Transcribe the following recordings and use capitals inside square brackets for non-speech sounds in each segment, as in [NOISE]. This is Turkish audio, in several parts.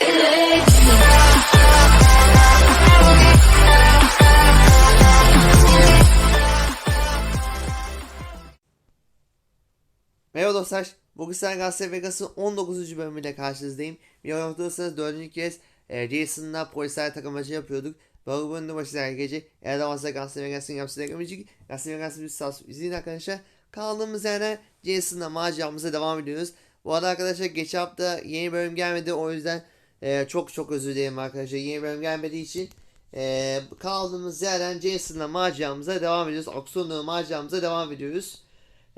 Merhaba dostlar. Bugün sen Las Vegas'ın 19. bölümüyle karşınızdayım. Bir hatırlıyorsanız 4. kez e, Jason'la polisler takımacı yapıyorduk. Bu bölümde başlayan gece eğer varsa Las Vegas'ın yapısı denemeyecek. Las Vegas'ın bir sas izleyin arkadaşlar. Kaldığımız yerden Jason'la maceramıza devam ediyoruz. Bu arada arkadaşlar geçen hafta yeni bölüm gelmedi. O yüzden e, çok çok özür dilerim arkadaşlar. Yeni bölüm gelmediği için e, kaldığımız yerden Jason'la maceramıza devam ediyoruz. Aksiyonlu maceramıza devam ediyoruz.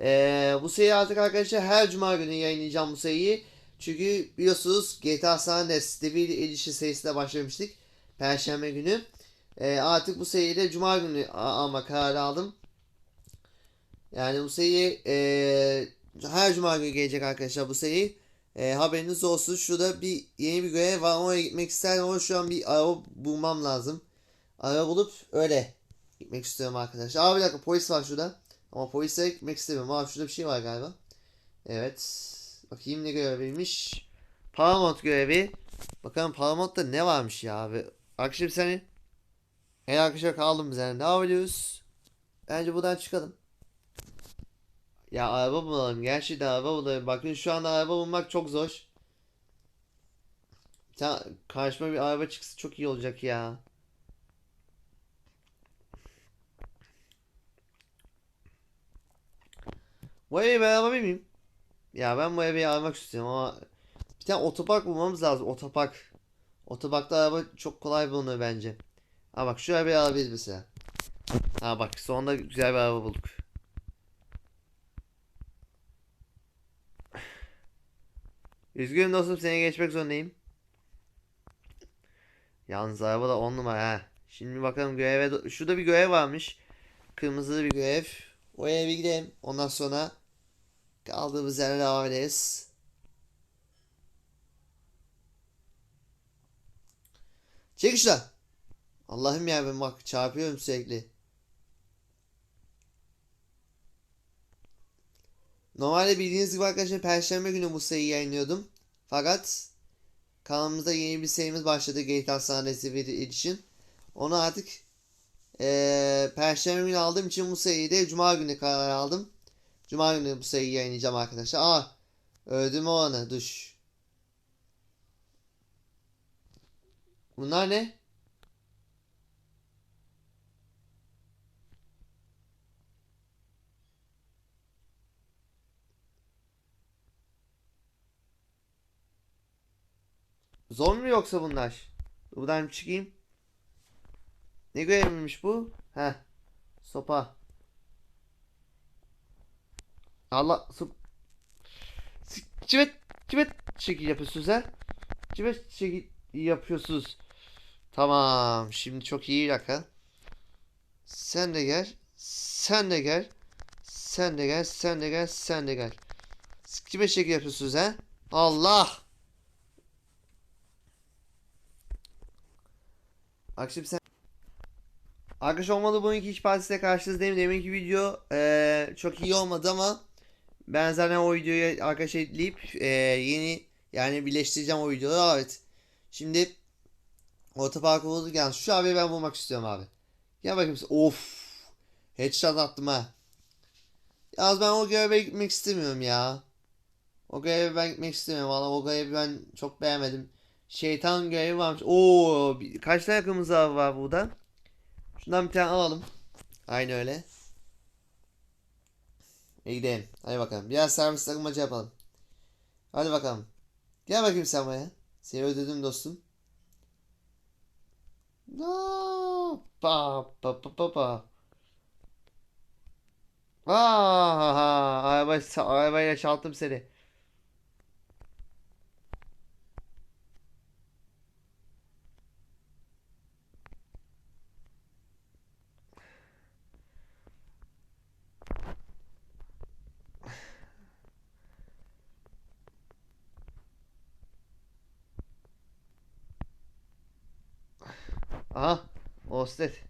Ee, bu seriyi artık arkadaşlar her cuma günü yayınlayacağım bu seriyi. Çünkü biliyorsunuz GTA San Andreas Devil Edition serisine başlamıştık. Perşembe günü. Ee, artık bu seriyi de cuma günü alma kararı aldım. Yani bu seri e, her cuma günü gelecek arkadaşlar bu seri. E, haberiniz olsun. Şurada bir yeni bir görev var. Oraya gitmek isterim ama şu an bir araba bulmam lazım. Araba bulup öyle gitmek istiyorum arkadaşlar. Aa bir dakika polis var şurada. Ama polise gitmek istemiyorum. Abi şurada bir şey var galiba. Evet. Bakayım ne göreviymiş. Paramount görevi. Bakalım Paramount'ta ne varmış ya abi. Akşam seni. En arkadaşlar kaldım yani. Ne yapıyoruz? Bence buradan çıkalım. Ya araba bulalım. Gerçekten araba bulalım. Bakın şu anda araba bulmak çok zor. Tane karşıma bir araba çıksa çok iyi olacak ya. Bu evi ben alabilir miyim? Ya ben bu evi almak istiyorum ama bir tane otopark bulmamız lazım. Otopark. Otoparkta araba çok kolay bulunur bence. Ha bak şu arabayı alabiliriz mesela. Ha bak sonunda güzel bir araba bulduk. Üzgünüm dostum seni geçmek zorundayım. Yalnız araba da 10 numara ha. Şimdi bakalım göreve... Şurada bir görev varmış. Kırmızılı bir görev. Oraya bir gidelim. Ondan sonra kaldığımız yerden devam ederiz. Çek şuradan. Allah'ım ya ben bak çarpıyorum sürekli. Normalde bildiğiniz gibi arkadaşlar Perşembe günü bu seriyi yayınlıyordum. Fakat kanalımızda yeni bir serimiz başladı GTA San Andreas Edition. Onu artık eee Perşembe günü aldığım için bu seriyi de Cuma günü karar aldım. Cuma günü bu seriyi yayınlayacağım arkadaşlar. Aa öldüm o anı duş. Bunlar ne? Zor mu yoksa bunlar? Buradan çıkayım. Ne göreviymiş bu? Heh. Sopa. Allah. Sik- Civet civet şekil yapıyorsunuz ha? Civet şekil yapıyorsunuz. Tamam. Şimdi çok iyi dakika. Sen de gel. Sen de gel. Sen de gel. Sen de gel. Sen de gel. Civet şekil yapıyorsunuz ha? Allah. Bak şimdi sen Arkadaş olmadı bunun ikinci partisiyle karşınızdayım. Deminki video eee, çok iyi olmadı ama ben zaten o videoyu arkadaş ekleyip eee, yeni yani birleştireceğim o videoları. Evet. Şimdi otoparkı bulduk yani şu abi ben bulmak istiyorum abi. Gel bakayım. Of. Headshot attım ha. Yalnız ben o göreve gitmek istemiyorum ya. O göreve ben gitmek istemiyorum. Valla o görevi ben çok beğenmedim. Şeytan görevi varmış. Oo, kaç tane kırmızı var burada? Şundan bir tane alalım. Aynı öyle. İyi gidelim. Hadi bakalım. Biraz servis takılmaca yapalım. Hadi bakalım. Gel bakayım sen buraya. Seni ödedim dostum. No. Pa pa pa pa pa. Aa, araba, arabayla çaldım seni. Aha. Ostet.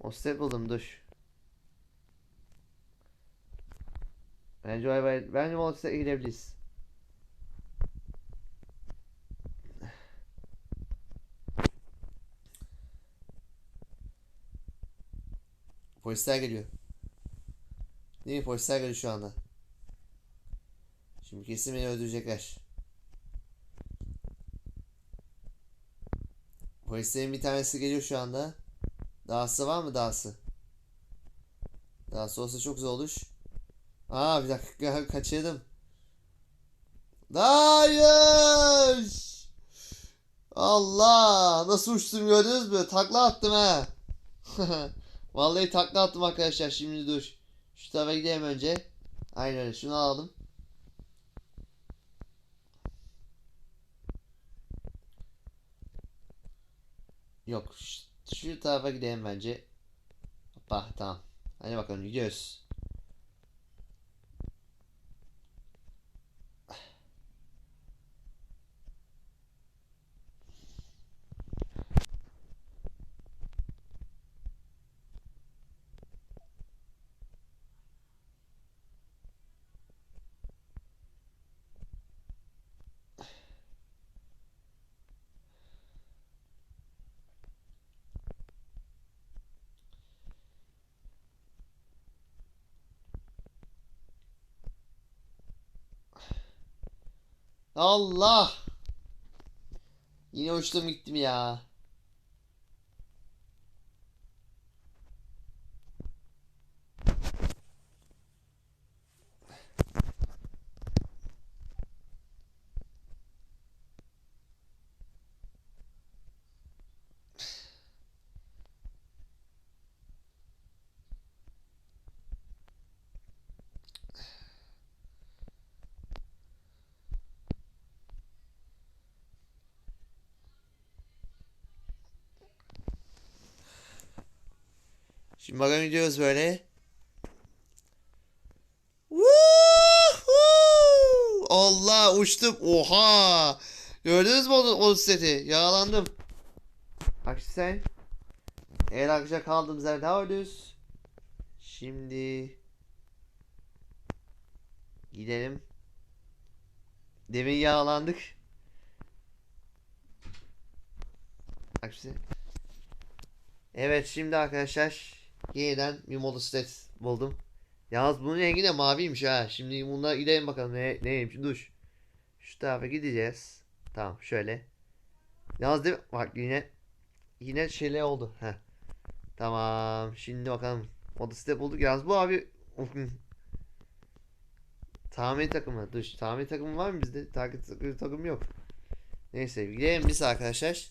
Ostet buldum duş. Bence o hayvan, bence Ostet'e gidebiliriz. Polisler geliyor. Değil mi? Polisler geliyor şu anda. Şimdi kesin beni öldürecekler. Polislerin bir tanesi geliyor şu anda. Dahası var mı dahası? Dahası olsa çok zor olur. Aa bir dakika [LAUGHS] kaçırdım. Hayır! Allah! Nasıl uçtum gördünüz mü? Takla attım ha. [LAUGHS] Vallahi takla attım arkadaşlar. Şimdi dur. Şu tarafa gidelim önce. Aynen öyle. Şunu alalım. Yok. Şu, şu tarafa gidelim bence. Hoppa tamam. Hadi bakalım gidiyoruz. Allah! Yine uçtum gittim ya. Şimdi bakalım gidiyoruz böyle. Woohoo! Allah uçtum. Oha! Gördünüz mü o, o seti? Yağlandım. Aksi sen. Eğer akışa kaldığımız yerde öldüz. Şimdi gidelim. Demin yağlandık. Aksi. Evet şimdi arkadaşlar yeniden bir motosiklet buldum. Yalnız bunun rengi de maviymiş ha. Şimdi bunlar gidelim bakalım ne, neymiş. Dur. Şu tarafa gideceğiz. Tamam şöyle. Yalnız değil mi? Bak yine yine şeyler oldu. Heh. Tamam. Şimdi bakalım. Motosiklet bulduk. Yalnız bu abi Tamir takımı. Dur. Tamir takımı var mı bizde? Takip takım yok. Neyse gidelim biz arkadaşlar.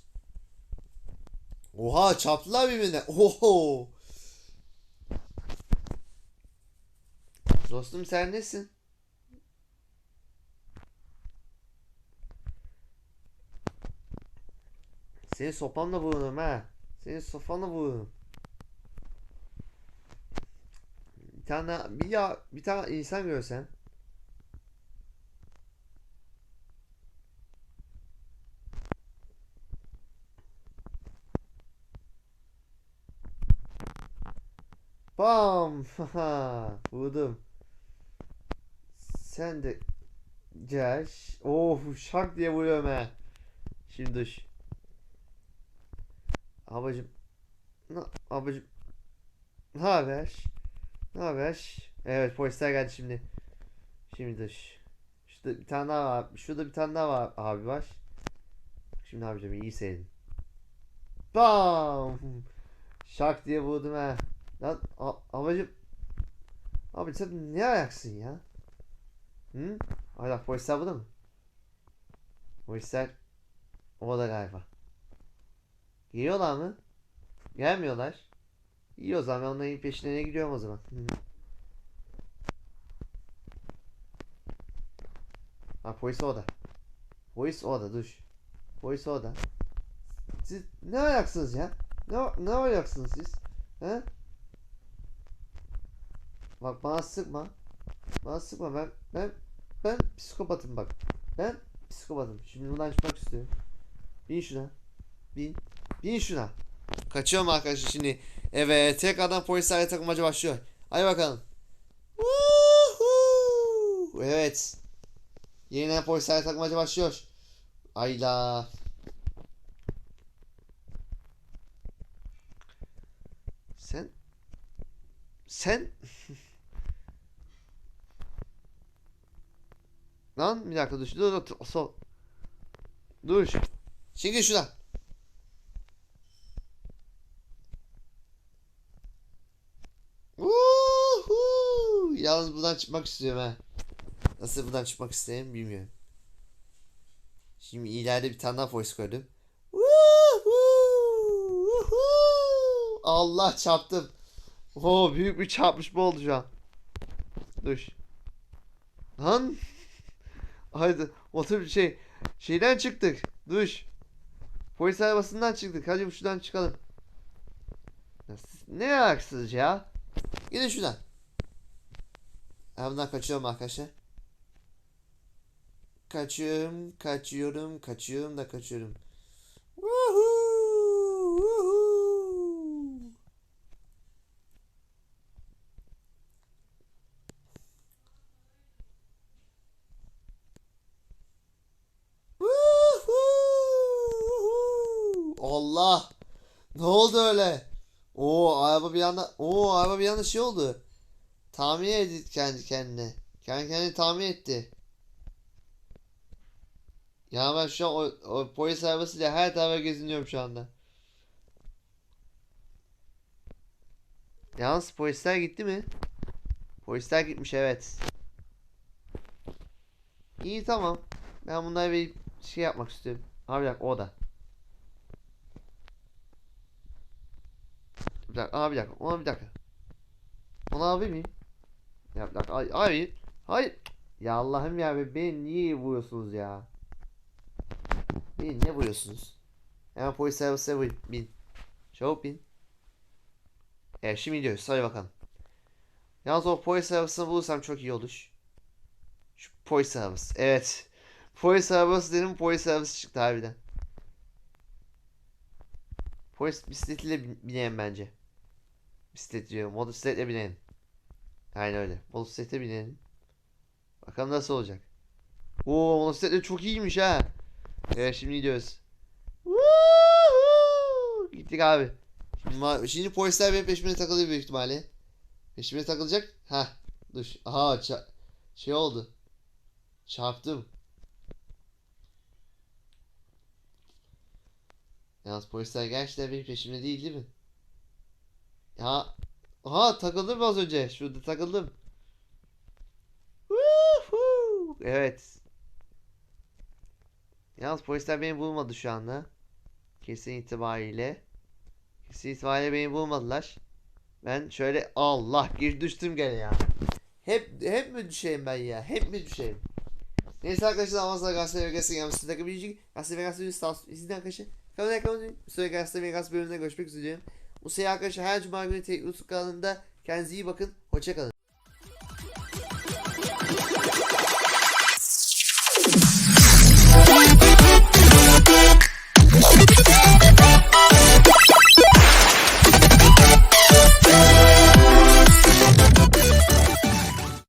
Oha çarptılar birbirine. Oho. Dostum sen nesin? Seni sopamla vururum ha. Seni sopanla vururum. Bir tane bir ya bir tane insan görsen. Bam! [LAUGHS] Vurdum. Sen de gel. Of şak diye vuruyorum he. Şimdi dış. Abacım. Na, abacım. Ne haber? Ne haber? Evet polisler geldi şimdi. Şimdi dış. Şurada bir tane daha var. Şurada bir tane daha var abi var. Şimdi abicim iyi seyredin. Bam! Şak diye vurdum he. Lan a- abicim. Abi sen ne ayaksın ya? Hı? Ay bak polisler burada mı? Polisler orada galiba. Geliyorlar mı? Gelmiyorlar. İyi o zaman ben onların peşine gidiyorum o zaman. Hı. Ha polis orada. Polis orada dur. Polis orada. Siz ne ayaksınız ya? Ne, ne ayaksınız siz? He? Bak bana sıkma. Bana sıkma ben ben ben psikopatım bak. Ben psikopatım. Şimdi buradan çıkmak istiyorum. Bin şuna. Bin. Bin şuna. Kaçıyorum arkadaşlar şimdi. Evet tekrardan polislerle takılmaca başlıyor. Hadi bakalım. Woohoo! Evet. Yeniden polislerle takılmaca başlıyor. Ayla. Sen Sen... [LAUGHS] Lan bir dakika dur. Dur dur. Sol. Dur. Çekil şuradan. Yalnız buradan çıkmak istiyorum ha. Nasıl buradan çıkmak isteyeyim bilmiyorum. Şimdi ileride bir tane daha voice koydum. Allah çarptım. Oo büyük bir çarpışma oldu şu an. Dur. Lan. Haydi otur şey. Şeyden çıktık. Duş. Polis arabasından çıktık. Hadi şuradan çıkalım. Ya siz Ne haksız ya? Gidin şuradan. Ben bundan kaçıyorum arkadaşlar. Kaçıyorum, kaçıyorum, kaçıyorum da kaçıyorum. Woohoo! Woohoo! Woohoo! Allah! Ne oldu öyle? Oo araba bir anda Oo araba bir anda şey oldu. Tamir etti kendi kendine. Kendi kendini tamir etti. Ya ben şu an o, o polis arabasıyla her tarafa geziniyorum şu anda. Yalnız polisler gitti mi? Polisler gitmiş evet. İyi tamam. Ben bunlara bir şey yapmak istiyorum. Abi dakika o da. Bir dakika, abi bir dakika, ona bir dakika. Onu alabilir miyim? Ya bir dakika, ay- hayır, hayır. Ya Allah'ım ya be, beni niye vuruyorsunuz ya? Beni niye vuruyorsunuz? Hemen polis arabasına vur- bin. Çabuk bin. Evet şimdi gidiyoruz, hadi bakalım. Yalnız o polis arabasını bulursam çok iyi olur. Şu polis arabası, evet. Polis arabası dedim, polis arabası çıktı harbiden. Polis bisikletiyle bin- binelim bence. Bisiklet diyorum. Motosikletle binelim. Aynen öyle. Motosiklete binelim. Bakalım nasıl olacak. Oo motosikletler çok iyiymiş ha. Evet şimdi gidiyoruz. Gittik abi. Şimdi, şimdi polisler benim peşime takılıyor büyük ihtimalle. Peşime takılacak. Ha. Dur. Aha şey oldu. Çarptım. Yalnız polisler gerçekten benim peşimde değil değil mi? Ya aha takıldım az önce. Şurada takıldım. Evet. Yalnız polisler beni bulmadı şu anda. Kesin itibariyle. Kesin itibariyle beni bulmadılar. Ben şöyle Allah gir düştüm gene ya. Hep hep mi düşeyim ben ya? Hep mi düşeyim? Neyse arkadaşlar Amazon'a Gazete Vegas'a gelmişsiniz. Takım bilecek. Gazete Vegas'ı izleyin arkadaşlar. Kanala kalın. Sonra Gazete Vegas bölümünde görüşmek üzere. Bu arkadaşlar her cuma günü YouTube kanalında kendinize iyi bakın. Hoşçakalın.